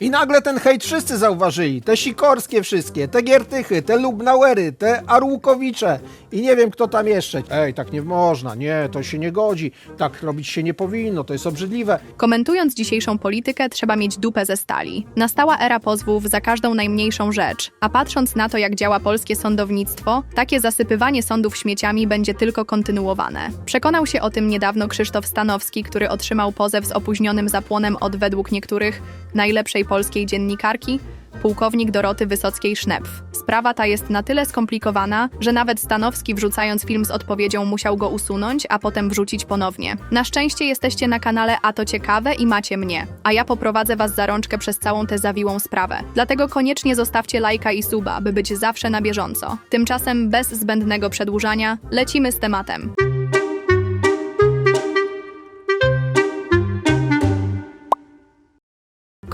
I nagle ten hejt wszyscy zauważyli. Te Sikorskie wszystkie, te Giertychy, te Lubnauery, te Arłukowicze i nie wiem kto tam jeszcze. Ej, tak nie można, nie, to się nie godzi, tak robić się nie powinno, to jest obrzydliwe. Komentując dzisiejszą politykę, trzeba mieć dupę ze stali. Nastała era pozwów za każdą najmniejszą rzecz, a patrząc na to, jak działa polskie sądownictwo, takie zasypywanie sądów śmieciami będzie tylko kontynuowane. Przekonał się o tym niedawno Krzysztof Stanowski, który otrzymał pozew z opóźnionym zapłonem od według niektórych najlepszej polskiej dziennikarki, pułkownik Doroty Wysockiej-Sznepf. Sprawa ta jest na tyle skomplikowana, że nawet Stanowski wrzucając film z odpowiedzią musiał go usunąć, a potem wrzucić ponownie. Na szczęście jesteście na kanale A to ciekawe i macie mnie, a ja poprowadzę was za rączkę przez całą tę zawiłą sprawę. Dlatego koniecznie zostawcie lajka i suba, by być zawsze na bieżąco. Tymczasem bez zbędnego przedłużania lecimy z tematem.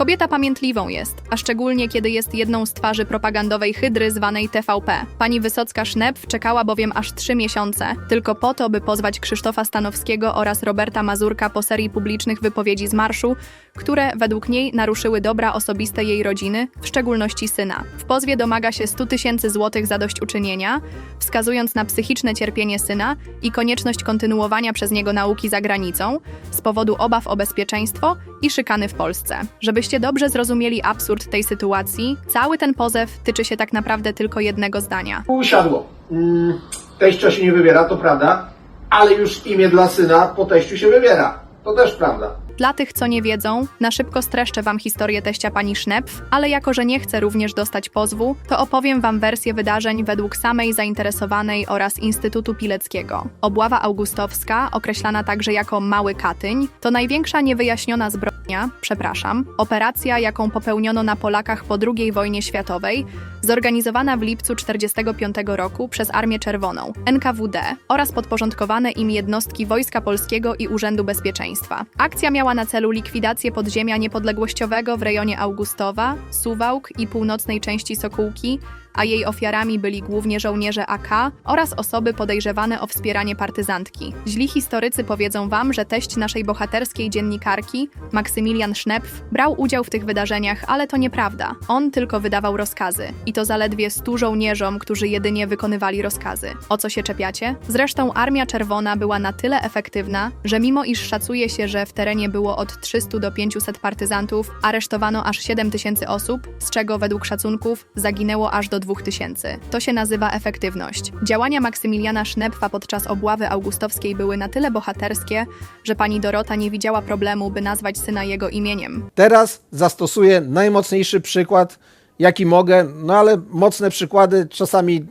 Kobieta pamiętliwą jest, a szczególnie kiedy jest jedną z twarzy propagandowej hydry zwanej TVP. Pani Wysocka-Sznepf czekała bowiem aż trzy miesiące, tylko po to, by pozwać Krzysztofa Stanowskiego oraz Roberta Mazurka po serii publicznych wypowiedzi z marszu, które według niej naruszyły dobra osobiste jej rodziny, w szczególności syna. W pozwie domaga się 100 tysięcy złotych zadośćuczynienia, wskazując na psychiczne cierpienie syna i konieczność kontynuowania przez niego nauki za granicą z powodu obaw o bezpieczeństwo i szykany w Polsce. Żebyście dobrze zrozumieli absurd tej sytuacji, cały ten pozew tyczy się tak naprawdę tylko jednego zdania. Usiadło. Mm, teścia się nie wybiera, to prawda, ale już imię dla syna po teściu się wybiera. To też prawda. Dla tych, co nie wiedzą, na szybko streszczę wam historię teścia pani Sznepf, ale jako, że nie chcę również dostać pozwu, to opowiem wam wersję wydarzeń według samej zainteresowanej oraz Instytutu Pileckiego. Obława augustowska, określana także jako Mały Katyń, to największa niewyjaśniona zbrodnia, przepraszam, operacja, jaką popełniono na Polakach po II wojnie światowej, zorganizowana w lipcu 1945 roku przez Armię Czerwoną, NKWD oraz podporządkowane im jednostki Wojska Polskiego i Urzędu Bezpieczeństwa. Akcja miała na celu likwidację podziemia niepodległościowego w rejonie Augustowa, Suwałk i północnej części Sokółki, a jej ofiarami byli głównie żołnierze AK oraz osoby podejrzewane o wspieranie partyzantki. Źli historycy powiedzą wam, że teść naszej bohaterskiej dziennikarki, Maksymilian Sznepf, brał udział w tych wydarzeniach, ale to nieprawda. On tylko wydawał rozkazy. I to zaledwie stu żołnierzom, którzy jedynie wykonywali rozkazy. O co się czepiacie? Zresztą Armia Czerwona była na tyle efektywna, że mimo iż szacuje się, że w terenie było od 300 do 500 partyzantów, aresztowano aż 7 tysięcy osób, z czego według szacunków zaginęło aż do 2000. To się nazywa efektywność. Działania Maksymiliana Sznepfa podczas obławy augustowskiej były na tyle bohaterskie, że pani Dorota nie widziała problemu, by nazwać syna jego imieniem. Teraz zastosuję najmocniejszy przykład, jaki mogę, no ale mocne przykłady czasami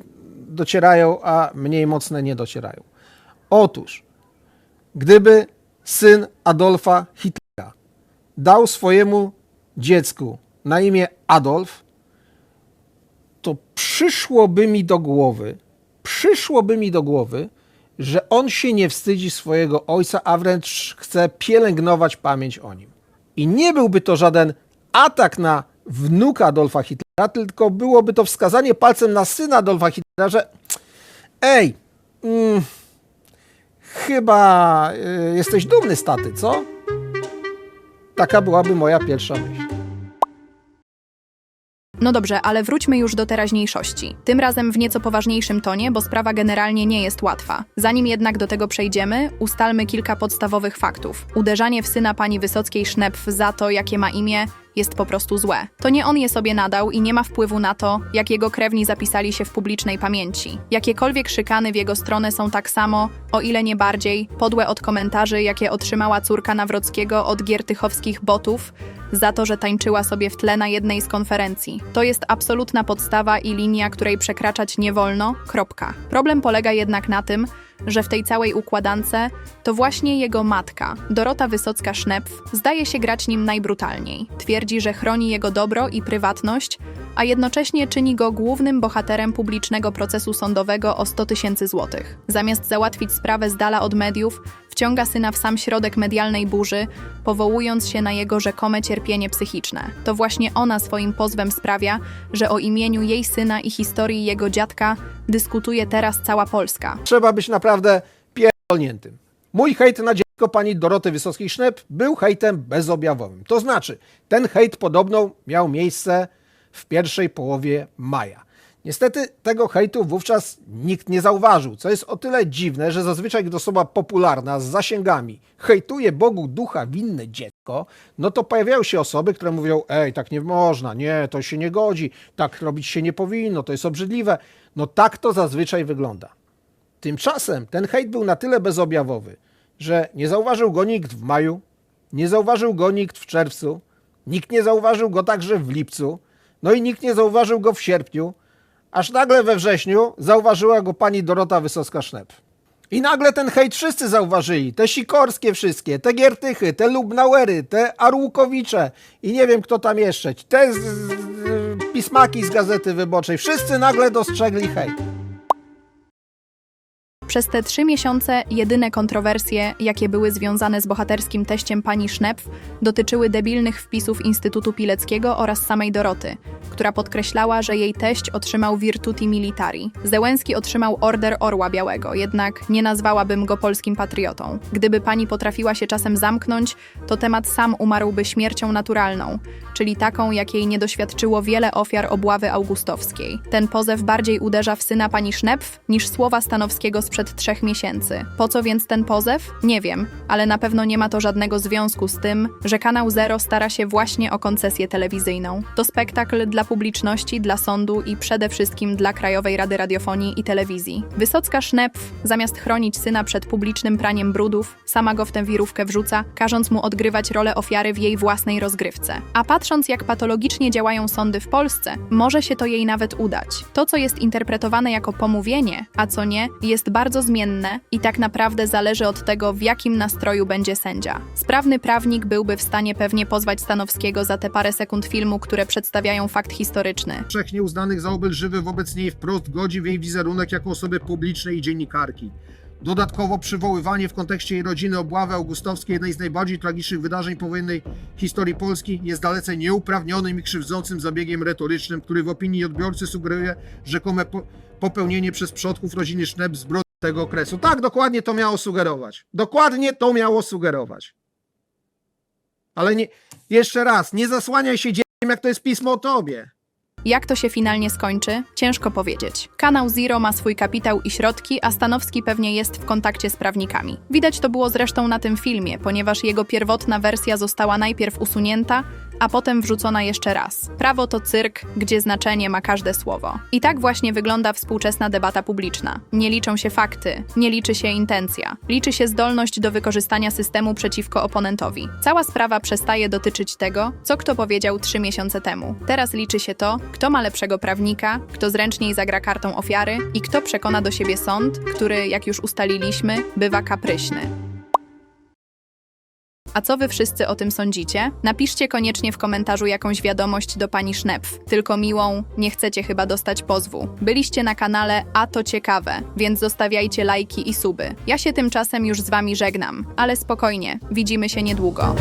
docierają, a mniej mocne nie docierają. Otóż, gdyby syn Adolfa Hitlera dał swojemu dziecku na imię Adolf, to przyszłoby mi do głowy, przyszłoby mi do głowy, że on się nie wstydzi swojego ojca, a wręcz chce pielęgnować pamięć o nim. I nie byłby to żaden atak na wnuka Adolfa Hitlera, tylko byłoby to wskazanie palcem na syna Adolfa Hitlera, że ej, mm, chyba y, jesteś dumny z taty, co? Taka byłaby moja pierwsza myśl. No dobrze, ale wróćmy już do teraźniejszości. Tym razem w nieco poważniejszym tonie, bo sprawa generalnie nie jest łatwa. Zanim jednak do tego przejdziemy, ustalmy kilka podstawowych faktów. Uderzanie w syna pani Wysockiej Sznepf za to, jakie ma imię, jest po prostu złe. To nie on je sobie nadał i nie ma wpływu na to, jak jego krewni zapisali się w publicznej pamięci. Jakiekolwiek szykany w jego stronę są tak samo, o ile nie bardziej, podłe od komentarzy, jakie otrzymała córka Nawrockiego od giertychowskich botów, za to, że tańczyła sobie w tle na jednej z konferencji. To jest absolutna podstawa i linia, której przekraczać nie wolno. Kropka. Problem polega jednak na tym, że w tej całej układance to właśnie jego matka, Dorota Wysocka-Sznepf, zdaje się grać nim najbrutalniej. Twierdzi, że chroni jego dobro i prywatność, a jednocześnie czyni go głównym bohaterem publicznego procesu sądowego o 100 tysięcy złotych. Zamiast załatwić sprawę z dala od mediów, wciąga syna w sam środek medialnej burzy, powołując się na jego rzekome cierpienie psychiczne. To właśnie ona swoim pozwem sprawia, że o imieniu jej syna i historii jego dziadka dyskutuje teraz cała Polska. Trzeba być naprawdę pierdolniętym. Mój hejt na dziecko pani Doroty Wysockiej-Sznep był hejtem bezobjawowym. To znaczy, ten hejt podobno miał miejsce w pierwszej połowie maja. Niestety tego hejtu wówczas nikt nie zauważył, co jest o tyle dziwne, że zazwyczaj gdy osoba popularna z zasięgami hejtuje Bogu ducha winne dziecko, no to pojawiają się osoby, które mówią, ej, tak nie można, nie, to się nie godzi, tak robić się nie powinno, to jest obrzydliwe. No tak to zazwyczaj wygląda. Tymczasem ten hejt był na tyle bezobjawowy, że nie zauważył go nikt w maju, nie zauważył go nikt w czerwcu, nikt nie zauważył go także w lipcu, no i nikt nie zauważył go w sierpniu, aż nagle we wrześniu zauważyła go pani Dorota Wysocka-Sznep. I nagle ten hejt wszyscy zauważyli, te Sikorskie wszystkie, te Giertychy, te Lubnauery, te Arłukowicze i nie wiem kto tam jeszcze, te z, z, pismaki z Gazety Wyborczej, wszyscy nagle dostrzegli hejt. Przez te trzy miesiące jedyne kontrowersje, jakie były związane z bohaterskim teściem pani Sznepf, dotyczyły debilnych wpisów Instytutu Pileckiego oraz samej Doroty, która podkreślała, że jej teść otrzymał Virtuti Militari. Zełenski otrzymał Order Orła Białego, jednak nie nazwałabym go polskim patriotą. Gdyby pani potrafiła się czasem zamknąć, to temat sam umarłby śmiercią naturalną, czyli taką, jakiej nie doświadczyło wiele ofiar obławy augustowskiej. Ten pozew bardziej uderza w syna pani Sznepf niż słowa Stanowskiego sprzed trzech miesięcy. Po co więc ten pozew? Nie wiem, ale na pewno nie ma to żadnego związku z tym, że Kanał Zero stara się właśnie o koncesję telewizyjną. To spektakl dla publiczności, dla sądu i przede wszystkim dla Krajowej Rady Radiofonii i Telewizji. Wysocka Sznepf, zamiast chronić syna przed publicznym praniem brudów, sama go w tę wirówkę wrzuca, każąc mu odgrywać rolę ofiary w jej własnej rozgrywce. A patrząc jak patologicznie działają sądy w Polsce, może się to jej nawet udać. To, co jest interpretowane jako pomówienie, a co nie, jest bardzo zmienne i tak naprawdę zależy od tego, w jakim nastroju będzie sędzia. Sprawny prawnik byłby w stanie pewnie pozwać Stanowskiego za te parę sekund filmu, które przedstawiają fakt historyczny. powszechnie uznanych za obelżywy wobec niej wprost godzi w jej wizerunek jako osoby publicznej i dziennikarki. Dodatkowo przywoływanie w kontekście jej rodziny obławy augustowskiej, jednej z najbardziej tragicznych wydarzeń powojennej historii Polski, jest dalece nieuprawnionym i krzywdzącym zabiegiem retorycznym, który w opinii odbiorcy sugeruje rzekome po popełnienie przez przodków rodziny Sznep zbrodni tego okresu. Tak, dokładnie to miało sugerować. Dokładnie to miało sugerować. Ale nie, jeszcze raz, nie zasłaniaj się dzieckiem, jak to jest pismo o tobie. Jak to się finalnie skończy? Ciężko powiedzieć. Kanał Zero ma swój kapitał i środki, a Stanowski pewnie jest w kontakcie z prawnikami. Widać to było zresztą na tym filmie, ponieważ jego pierwotna wersja została najpierw usunięta, a potem wrzucona jeszcze raz. Prawo to cyrk, gdzie znaczenie ma każde słowo. I tak właśnie wygląda współczesna debata publiczna. Nie liczą się fakty, nie liczy się intencja, liczy się zdolność do wykorzystania systemu przeciwko oponentowi. Cała sprawa przestaje dotyczyć tego, co kto powiedział trzy miesiące temu. Teraz liczy się to, kto ma lepszego prawnika, kto zręczniej zagra kartą ofiary i kto przekona do siebie sąd, który, jak już ustaliliśmy, bywa kapryśny. A co wy wszyscy o tym sądzicie? Napiszcie koniecznie w komentarzu jakąś wiadomość do pani Sznepf. Tylko miłą, nie chcecie chyba dostać pozwu. Byliście na kanale A to ciekawe, więc zostawiajcie lajki i suby. Ja się tymczasem już z wami żegnam, ale spokojnie, widzimy się niedługo.